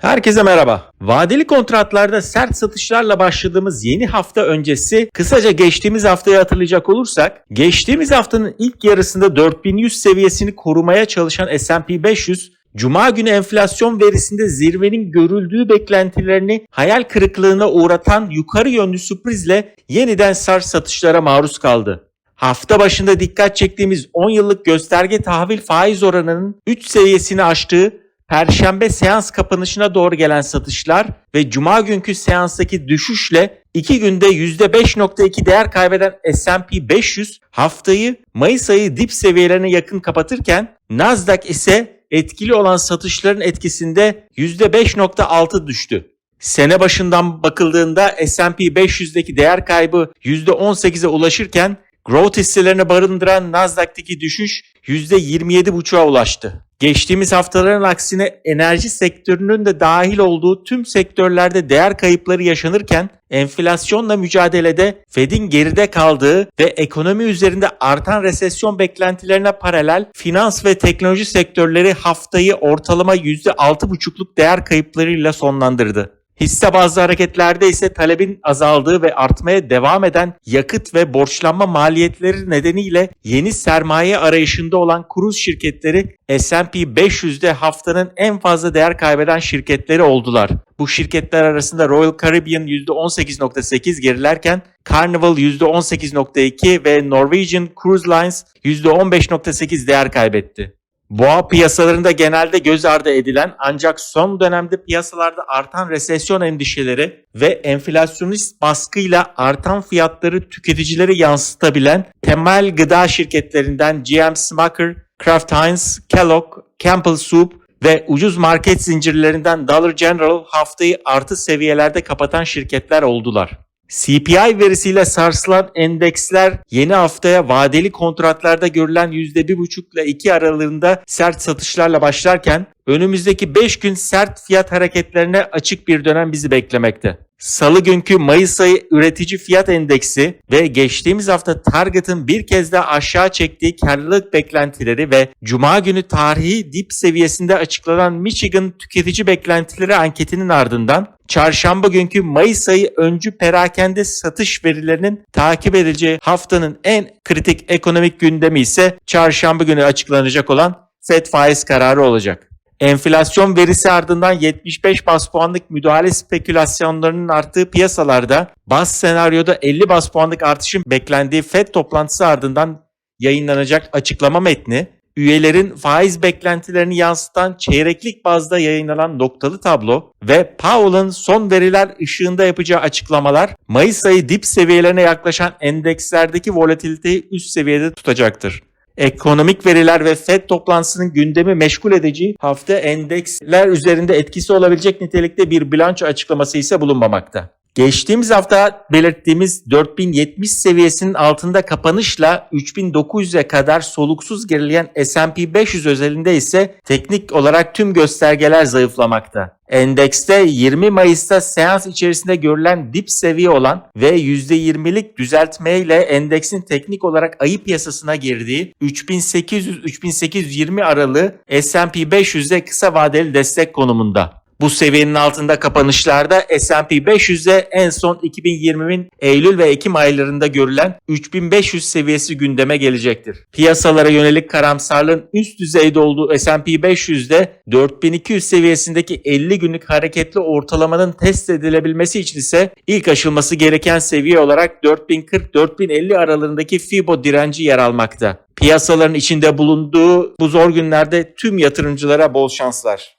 Herkese merhaba. Vadeli kontratlarda sert satışlarla başladığımız yeni hafta öncesi kısaca geçtiğimiz haftayı hatırlayacak olursak geçtiğimiz haftanın ilk yarısında 4100 seviyesini korumaya çalışan S&P 500 Cuma günü enflasyon verisinde zirvenin görüldüğü beklentilerini hayal kırıklığına uğratan yukarı yönlü sürprizle yeniden sert satışlara maruz kaldı. Hafta başında dikkat çektiğimiz 10 yıllık gösterge tahvil faiz oranının 3 seviyesini aştığı Perşembe seans kapanışına doğru gelen satışlar ve Cuma günkü seanstaki düşüşle 2 günde %5.2 değer kaybeden S&P 500 haftayı Mayıs ayı dip seviyelerine yakın kapatırken Nasdaq ise etkili olan satışların etkisinde %5.6 düştü. Sene başından bakıldığında S&P 500'deki değer kaybı %18'e ulaşırken growth hisselerini barındıran Nasdaq'taki düşüş %27,5'a ulaştı. Geçtiğimiz haftaların aksine enerji sektörünün de dahil olduğu tüm sektörlerde değer kayıpları yaşanırken enflasyonla mücadelede Fed'in geride kaldığı ve ekonomi üzerinde artan resesyon beklentilerine paralel finans ve teknoloji sektörleri haftayı ortalama %6,5'luk değer kayıplarıyla sonlandırdı. Hisse bazlı hareketlerde ise talebin azaldığı ve artmaya devam eden yakıt ve borçlanma maliyetleri nedeniyle yeni sermaye arayışında olan kruz şirketleri S&P 500'de haftanın en fazla değer kaybeden şirketleri oldular. Bu şirketler arasında Royal Caribbean %18.8 gerilerken Carnival %18.2 ve Norwegian Cruise Lines %15.8 değer kaybetti. Boğa piyasalarında genelde göz ardı edilen ancak son dönemde piyasalarda artan resesyon endişeleri ve enflasyonist baskıyla artan fiyatları tüketicilere yansıtabilen temel gıda şirketlerinden GM Smucker, Kraft Heinz, Kellogg, Campbell Soup ve ucuz market zincirlerinden Dollar General haftayı artı seviyelerde kapatan şirketler oldular. CPI verisiyle sarsılan endeksler yeni haftaya vadeli kontratlarda görülen %1,5 ile 2 aralığında sert satışlarla başlarken önümüzdeki 5 gün sert fiyat hareketlerine açık bir dönem bizi beklemekte. Salı günkü Mayıs ayı üretici fiyat endeksi ve geçtiğimiz hafta Target'ın bir kez daha aşağı çektiği karlılık beklentileri ve Cuma günü tarihi dip seviyesinde açıklanan Michigan tüketici beklentileri anketinin ardından Çarşamba günkü Mayıs ayı öncü perakende satış verilerinin takip edileceği haftanın en kritik ekonomik gündemi ise çarşamba günü açıklanacak olan FED faiz kararı olacak. Enflasyon verisi ardından 75 bas puanlık müdahale spekülasyonlarının arttığı piyasalarda bas senaryoda 50 bas puanlık artışın beklendiği FED toplantısı ardından yayınlanacak açıklama metni, üyelerin faiz beklentilerini yansıtan çeyreklik bazda yayınlanan noktalı tablo ve Powell'ın son veriler ışığında yapacağı açıklamalar Mayıs ayı dip seviyelerine yaklaşan endekslerdeki volatiliteyi üst seviyede tutacaktır. Ekonomik veriler ve FED toplantısının gündemi meşgul edici hafta endeksler üzerinde etkisi olabilecek nitelikte bir bilanço açıklaması ise bulunmamakta. Geçtiğimiz hafta belirttiğimiz 4070 seviyesinin altında kapanışla 3900'e kadar soluksuz gerileyen S&P 500 özelinde ise teknik olarak tüm göstergeler zayıflamakta. Endekste 20 Mayıs'ta seans içerisinde görülen dip seviye olan ve %20'lik düzeltmeyle endeksin teknik olarak ayı piyasasına girdiği 3800-3820 aralığı S&P 500'de kısa vadeli destek konumunda. Bu seviyenin altında kapanışlarda S&P 500'de en son 2020'nin Eylül ve Ekim aylarında görülen 3500 seviyesi gündeme gelecektir. Piyasalara yönelik karamsarlığın üst düzeyde olduğu S&P 500'de 4200 seviyesindeki 50 günlük hareketli ortalamanın test edilebilmesi için ise ilk aşılması gereken seviye olarak 4040-4050 aralığındaki Fibo direnci yer almakta. Piyasaların içinde bulunduğu bu zor günlerde tüm yatırımcılara bol şanslar.